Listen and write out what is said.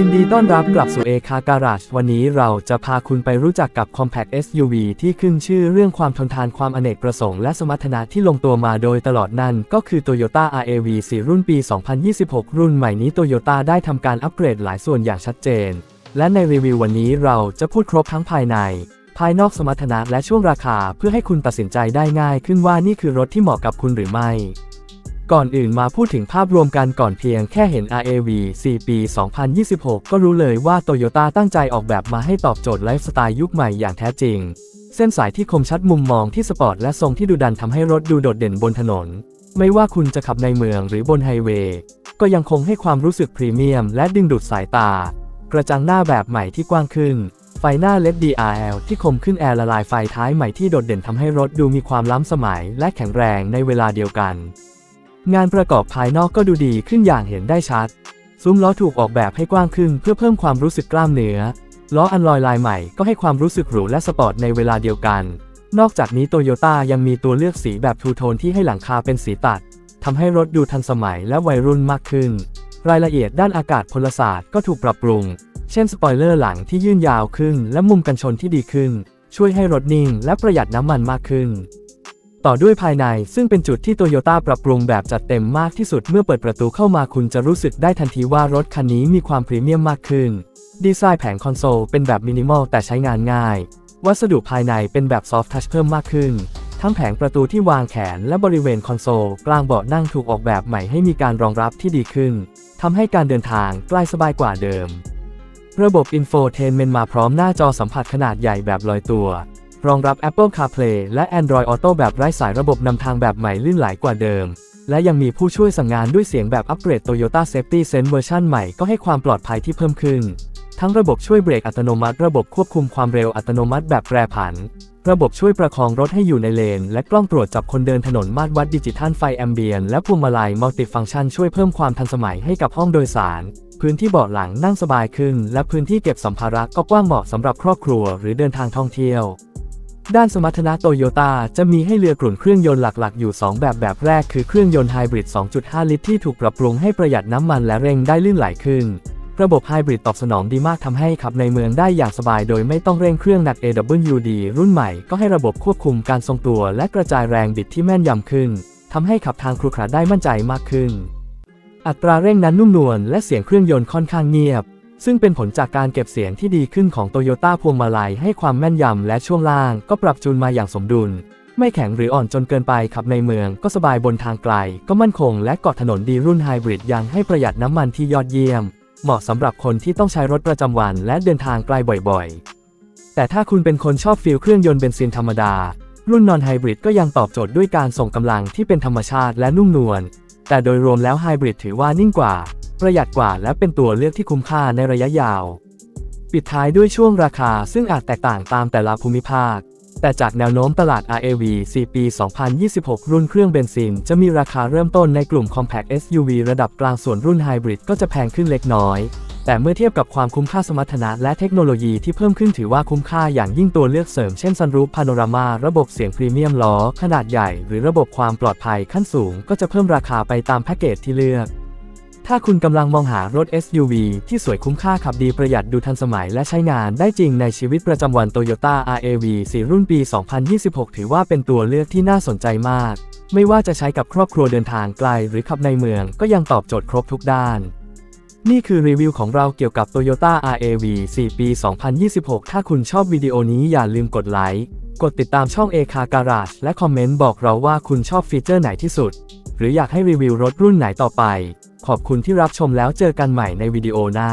ยินดีต้อนรับกลับสู่เอคาการาชวันนี้เราจะพาคุณไปรู้จักกับ Compact SUV ที่ขึ้นชื่อเรื่องความทนทานความอเนกประสงค์และสมรรถนะที่ลงตัวมาโดยตลอดนั่นก็คือ Toyota RAV 4 รุ่นปี 2026 รุ่นใหม่นี้ Toyota ได้ทำการอัปเกรดหลายส่วนอย่างชัดเจน และในรีวิววันนี้เราจะพูดครบทั้งภายใน ภายนอกสมรรถนะและช่วงราคาเพื่อให้คุณตัดสินใจได้ง่าย ขึ้นว่านี่คือรถที่เหมาะกับคุณหรือไม่ ก่อนอื่นมาพูดถึงภาพรวมกันก่อนเพียงแค่เห็น RAV 4 ปี 2026 ก็รู้เลยว่า Toyota ตั้งใจออกแบบมาให้ตอบโจทย์ไลฟ์สไตล์ยุคใหม่อย่างแท้จริง เส้นสายที่คมชัดมุมมองที่สปอร์ตและทรงที่ดุดันทำให้รถดูโดดเด่นบนถนน ไม่ว่าคุณจะขับในเมืองหรือบนไฮเวย์ก็ยังคงให้ความรู้สึกพรีเมียมและดึงดูดสายตา กระจังหน้าแบบใหม่ที่กว้างขึ้น ไฟหน้า LED DRL ที่คมขึ้นแอร์ละลายไฟท้ายใหม่ที่โดดเด่นทำให้รถดูมีความล้ำสมัยและแข็งแรงในเวลาเดียวกัน งานประกอบภายนอกก็ดูดีขึ้นอย่างเห็นได้ชัด ซุ้มล้อถูกออกแบบให้กว้างขึ้นเพื่อเพิ่มความรู้สึกกล้ามเนื้อ ล้ออันลอยลายใหม่ก็ให้ความรู้สึกหรูและสปอร์ตในเวลาเดียวกัน นอกจากนี้โตโยต้ายังมีตัวเลือกสีแบบทูโทนที่ให้หลังคาเป็นสีตัดทำให้รถดูทันสมัยและวัยรุ่นมากขึ้น รายละเอียดด้านอากาศพลศาสตร์ก็ถูกปรับปรุง เช่นสปอยเลอร์หลังที่ยื่นยาวขึ้น และมุมกันชนที่ดีขึ้น ช่วยให้รถนิ่งและประหยัดน้ำมันมากขึ้น ต่อด้วยภายในซึ่งเป็นจุดที่โตโยต้าปรับปรุงแบบจัดเต็มมากที่สุดเมื่อเปิดประตูเข้ามาคุณจะรู้สึกได้ทันทีว่ารถคันนี้มีความพรีเมียมมากขึ้น ดีไซน์แผงคอนโซลเป็นแบบมินิมอลแต่ใช้งานง่าย วัสดุภายในเป็นแบบซอฟท์ทัชเพิ่มมากขึ้น ทั้งแผงประตูที่วางแขนและบริเวณคอนโซลกลางเบาะนั่งถูกออกแบบใหม่ให้มีการรองรับที่ดีขึ้นทำให้การเดินทางใกล้สบายกว่าเดิม ระบบ Infotainment มาพร้อมหน้าจอสัมผัสขนาดใหญ่แบบลอยตัว รองรับ Apple CarPlay และ Android Auto แบบไร้สายระบบนำทางแบบใหม่ลื่นไหลกว่าเดิม และยังมีผู้ช่วยสั่งงานด้วยเสียงแบบอัปเกรด Toyota Safety Sense เวอร์ชันใหม่ก็ให้ความปลอดภัยที่เพิ่มขึ้น ทั้งระบบช่วยเบรกอัตโนมัติ ระบบควบคุมความเร็วอัตโนมัติแบบแปรผัน ระบบช่วยประคองรถให้อยู่ในเลน และกล้องตรวจจับคนเดินถนนมาตรวัดดิจิทัลไฟแอมเบียนและพวงมาลัยมัลติฟังชันช่วยเพิ่มความทันสมัยให้กับห้องโดยสารพื้นที่เบาะหลังนั่งสบายขึ้น และพื้นที่เก็บสัมภาระก็กว้างเหมาะสำหรับครอบครัวหรือเดินทางท่องเที่ยว ด้านสมรรถนะโตโยต้าจะมีให้เลือกกลุ่นเครื่องยนต์หลักๆ อยู่ 2 แบบแบบแรกคือเครื่องยนต์ไฮบริด 2.5 ลิตรที่ถูกปรับปรุงให้ประหยัดน้ำมันและเร่งได้ลื่นไหลขึ้น ระบบไฮบริดตอบสนองดีมากทำให้ขับในเมืองได้อย่างสบายโดยไม่ต้องเร่งเครื่องหนัก AWD รุ่นใหม่ก็ให้ระบบควบคุมการทรงตัวและกระจายแรงบิดที่แม่นยำขึ้นทำให้ขับทางครุขระได้มั่นใจมากขึ้น อัตราเร่งนั้นนุ่มนวลและเสียงเครื่องยนต์ค่อนข้างเงียบ ซึ่งเป็นผลจากการเก็บเสียงที่ดีขึ้นของโตโยต้าพวงมาลัยให้ความแม่นยำและช่วงล่างก็ปรับจูนมาอย่างสมดุล ไม่แข็งหรืออ่อนจนเกินไปขับในเมืองก็สบายบนทางไกล ก็มั่นคงและเกาะถนนดีรุ่นไฮบริดยังให้ประหยัดน้ำมันที่ยอดเยี่ยม เหมาะสำหรับคนที่ต้องใช้รถประจำวันและเดินทางไกลบ่อยๆ แต่ถ้าคุณเป็นคนชอบฟีลเครื่องยนต์เบนซินธรรมดา รุ่นนอนไฮบริดก็ยังตอบโจทย์ด้วยการส่งกำลังที่เป็นธรรมชาติและนุ่มนวลแต่โดยรวมแล้วไฮบริดถือว่านิ่งกว่า ประหยัดกว่าและเป็นตัวเลือกที่คุ้มค่าในระยะยาว ปิดท้ายด้วยช่วงราคาซึ่งอาจแตกต่างตามแต่ละภูมิภาค แต่จากแนวโน้มตลาด RAV 4 ปี 2026 รุ่นเครื่องเบนซิน จะมีราคาเริ่มต้นในกลุ่ม Compact SUV ระดับกลางส่วนรุ่นไฮบริดก็จะแพงขึ้นเล็กน้อยแต่เมื่อเทียบกับความคุ้มค่าสมรรถนะและเทคโนโลยีที่เพิ่มขึ้นถือว่าคุ้มค่าอย่างยิ่งตัวเลือกเสริมเช่นซันรูฟพาโนรามา ระบบเสียงพรีเมียมล้อ ขนาดใหญ่ หรือระบบความปลอดภัยขั้นสูง ก็จะเพิ่มราคาไปตามแพ็กเกจที่เลือก ถ้าคุณกำลังมองหารถ SUV ที่สวยคุ้มค่าขับดีประหยัดดูทันสมัยและใช้งานได้จริงในชีวิตประจำวัน Toyota RAV 4 รุ่นปี 2026 ถือว่าเป็นตัวเลือกที่น่าสนใจมาก ไม่ว่าจะใช้กับครอบครัวเดินทางไกลหรือขับในเมืองก็ยังตอบโจทย์ครบทุกด้าน นี่คือรีวิวของเราเกี่ยวกับ Toyota RAV 4 ปี 2026 ถ้าคุณชอบวิดีโอนี้อย่าลืมกดไลค์ กดติดตามช่อง a c a Garage และคอมเมนต์บอกเราว่าคุณชอบฟีเจอร์ไหนที่สุด หรืออยากให้รีวิวรถรุ่นไหนต่อไป ขอบคุณที่รับชมแล้วเจอกันใหม่ในวิดีโอหน้า